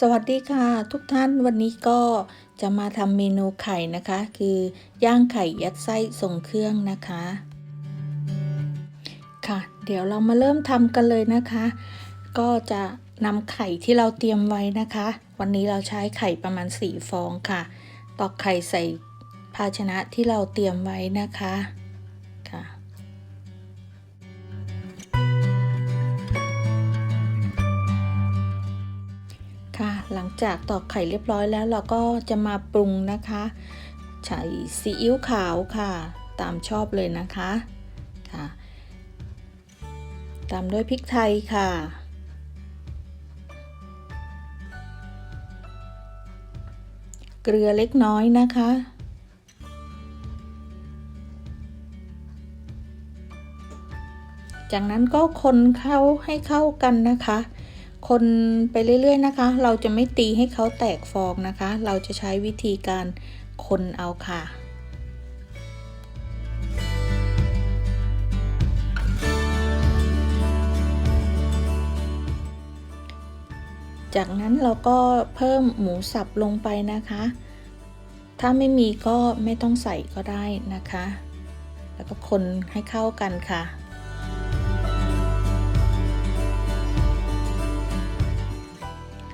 สวัสดีค่ะทุกท่านวันนี้ก็จะมาทำเมนูไข่นะคะ คือย่างไข่ยัดไส้ส่งเครื่องนะคะ ค่ะ เดี๋ยวเรามาเริ่มทำกันเลยนะคะ ก็จะนำไข่ที่เราเตรียมไว้นะคะ วันนี้เราใช้ไข่ประมาณ 4 ฟองค่ะ ตอกไข่ใส่ภาชนะที่เราเตรียมไว้นะคะ หลังจากตอกไข่เรียบร้อยแล้วเราก็จะมาปรุงนะคะใส่ซีอิ๊วขาวค่ะ ตามชอบเลยนะคะค่ะ ตามด้วยพริกไทยค่ะ เกลือเล็กน้อยนะคะจากนั้นก็คนเข้าให้เข้ากันนะคะ คนไปเรื่อยๆนะคะ เราจะไม่ตีให้เขาแตกฟองนะคะ เราจะใช้วิธีการคนเอาค่ะจากนั้นเราก็เพิ่มหมูสับลงไปนะคะ ถ้าไม่มีก็ไม่ต้องใส่ก็ได้นะคะ แล้วก็คนให้เข้ากันค่ะ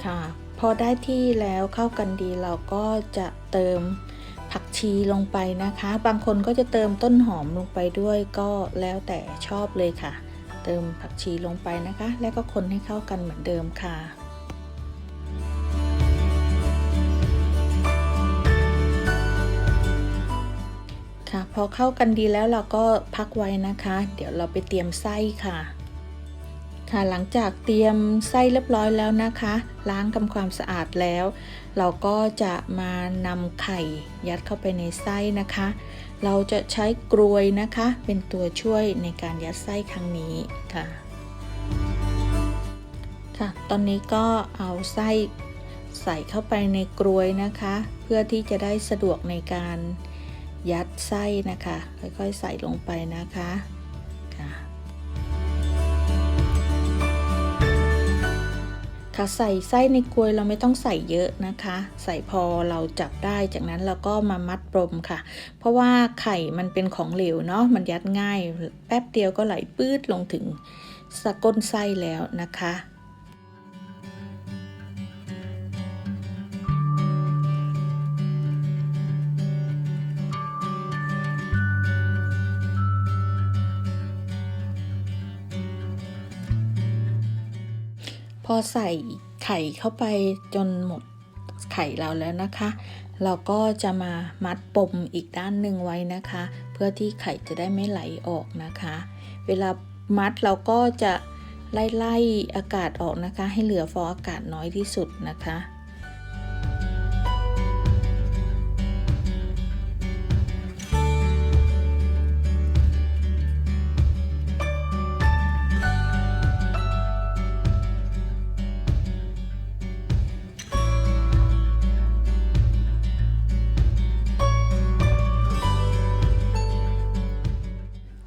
ค่ะ พอได้ที่แล้วเข้ากันดีเราก็จะเติมผักชีลงไปนะคะ บางคนก็จะเติมต้นหอมลงไปด้วยก็แล้วแต่ชอบเลยค่ะ เติมผักชีลงไปนะคะ แล้วก็คนให้เข้ากันเหมือนเดิมค่ะค่ะ พอเข้ากันดีแล้วเราก็พักไว้นะคะ เดี๋ยวเราไปเตรียมไส้ค่ะ ค่ะหลังจากเตรียมไส้เรียบร้อยแล้วนะคะ ล้างทำความสะอาดแล้ว เราก็จะมานำไข่ยัดเข้าไปในไส้นะคะ เราจะใช้กรวยนะคะ เป็นตัวช่วยในการยัดไส้ครั้งนี้ค่ะ ค่ะ ตอนนี้ก็เอาไส้ใส่เข้าไปในกรวยนะคะ เพื่อที่จะได้สะดวกในการยัดไส้นะคะ ค่อยๆใส่ลงไปนะคะค่ะ ใส่ไส้ในกลวยเราไม่ต้องใส่เยอะนะคะ ใส่พอเราจับได้จากนั้นเราก็มามัดปมค่ะ เพราะว่าไข่มันเป็นของเหลวเนาะมันยัดง่าย แป๊บเดียวก็ไหลปื้ดลงถึงสะก้นไส้แล้วนะคะ อใส่ไข่เข้าไปจนหมดไข่เราแล้วนะคะ เราก็จะมามัดปมอีกด้านหนึ่งไว้นะคะ เพื่อที่ไข่จะได้ไม่ไหลออกนะคะ เวลามัดเราก็จะไล่ไล่อากาศออกนะคะ ให้เหลือฟองอากาศน้อยที่สุดนะคะ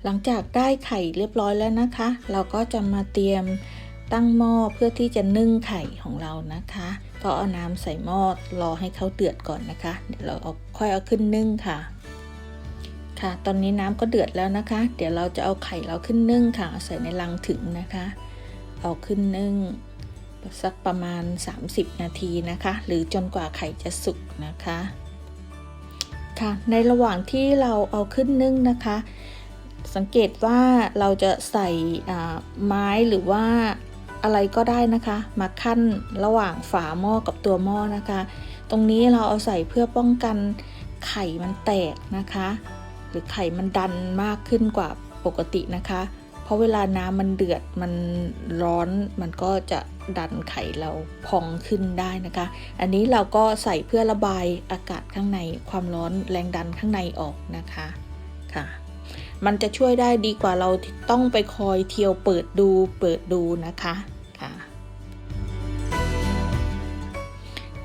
หลังจากได้ไข่เรียบร้อยแล้วนะคะ เราก็จะมาเตรียมตั้งหม้อเพื่อที่จะนึ่งไข่ของเรานะคะ ก็เอาน้ำใส่หม้อรอให้เขาเดือดก่อนนะคะ เดี๋ยวเราเอาค่อยเอาขึ้นนึ่งค่ะ ค่ะ ตอนนี้น้ำก็เดือดแล้วนะคะ เดี๋ยวเราจะเอาไข่เราขึ้นนึ่งค่ะใส่ในลังถึงนะคะ เอาขึ้นนึ่งสักประมาณ 30 นาทีนะคะ หรือจนกว่าไข่จะสุกนะคะ ค่ะ ในระหว่างที่เราเอาขึ้นนึ่งนะคะ สังเกตว่าเราจะใส่ไม้หรือว่าอะไรก็ได้นะคะ มาขั้นระหว่างฝาหม้อกับตัวหม้อนะคะ ตรงนี้เราเอาใส่เพื่อป้องกันไข่มันแตกนะคะ หรือไข่มันดันมากขึ้นกว่าปกตินะคะ เพราะเวลาน้ำมันเดือดมันร้อนมันก็จะดันไข่เราพองขึ้นได้นะคะ อันนี้เราก็ใส่เพื่อระบายอากาศข้างในความร้อนแรงดันข้างในออกนะคะค่ะ มันจะช่วยได้ดีกว่าเราต้องไปคอยเที่ยวเปิดดูเปิดดูนะคะค่ะ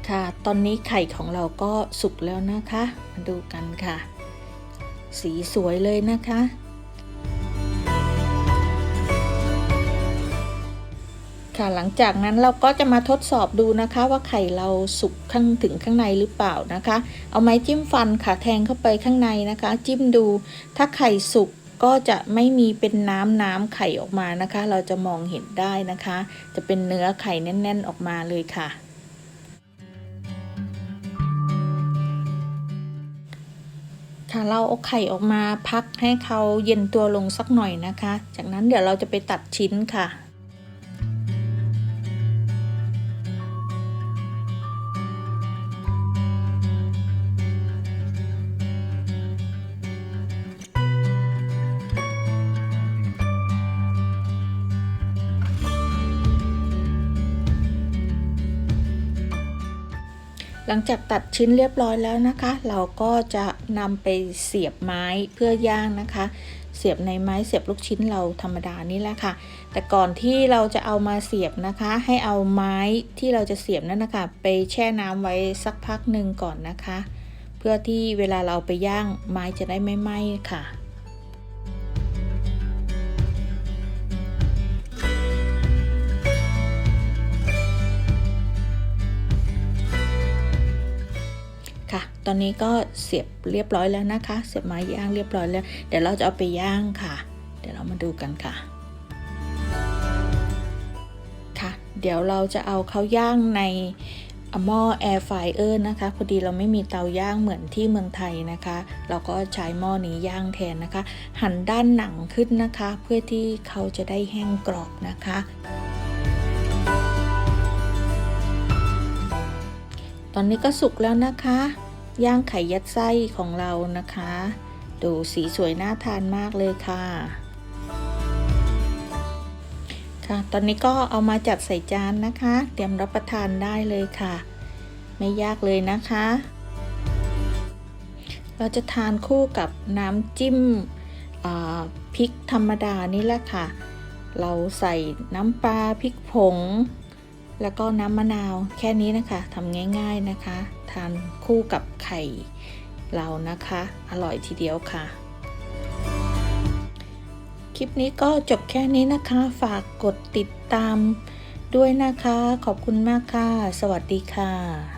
ค่ะ ตอนนี้ไข่ของเราก็สุกแล้วนะคะ มาดูกันค่ะ สีสวยเลยนะคะ ค่ะหลังจากนั้นเราก็จะมาทดสอบดูนะคะว่าไข่เราสุกข้างถึงข้างในหรือเปล่านะคะ เอาไม้จิ้มฟันค่ะแทงเข้าไปข้างในนะคะ จิ้มดูถ้าไข่สุกก็จะไม่มีเป็นน้ำน้ำไข่ออกมานะคะ เราจะมองเห็นได้นะคะ จะเป็นเนื้อไข่แน่น ๆออกมาเลยค่ะค่ะเราเอาไข่ออกมาพักให้เขาเย็นตัวลงสักหน่อยนะคะ จากนั้นเดี๋ยวเราจะไปตัดชิ้นค่ะ หลังจากตัดชิ้นเรียบร้อยแล้วนะคะ เราก็จะนำไปเสียบไม้เพื่อย่างนะคะ เสียบในไม้เสียบลูกชิ้นเราธรรมดานี่แหละค่ะ แต่ก่อนที่เราจะเอามาเสียบนะคะ ให้เอาไม้ที่เราจะเสียบนั่นนะคะไปแช่น้ำไว้สักพักหนึ่งก่อนนะคะ เพื่อที่เวลาเราไปย่างไม้จะได้ไม่ไหม้ค่ะค่ะ ตอนนี้ก็เสียบเรียบร้อยแล้วนะคะ เสียบไม้ย่างเรียบร้อยแล้ว เดี๋ยวเราจะเอาไปย่างค่ะ เดี๋ยวเรามาดูกันค่ะ ค่ะ เดี๋ยวเราจะเอาเขาย่างในหม้อแอร์ไฟเออร์นะคะ พอดีเราไม่มีเตาย่างเหมือนที่เมืองไทยนะคะ เราก็ใช้หม้อนี้ย่างแทนนะคะ หันด้านหนังขึ้นนะคะ เพื่อที่เขาจะได้แห้งกรอบนะคะ ตอนนี้ก็สุกแล้วนะคะ ย่างไข่ยัดไส้ของเรานะคะ ดูสีสวยน่าทานมากเลยค่ะ ค่ะ ตอนนี้ก็เอามาจัดใส่จานนะคะ เตรียมรับประทานได้เลยค่ะ ไม่ยากเลยนะคะ เราจะทานคู่กับน้ำจิ้มพริกธรรมดานี่แหละค่ะ เราใส่น้ำปลาพริกผง แล้วก็น้ำมะนาวแค่นี้นะคะทำง่าย ๆนะคะ ทานคู่กับไข่เรานะคะ อร่อยทีเดียวค่ะ คลิปนี้ก็จบแค่นี้นะคะ ฝากกดติดตามด้วยนะคะ ขอบคุณมากค่ะ สวัสดีค่ะ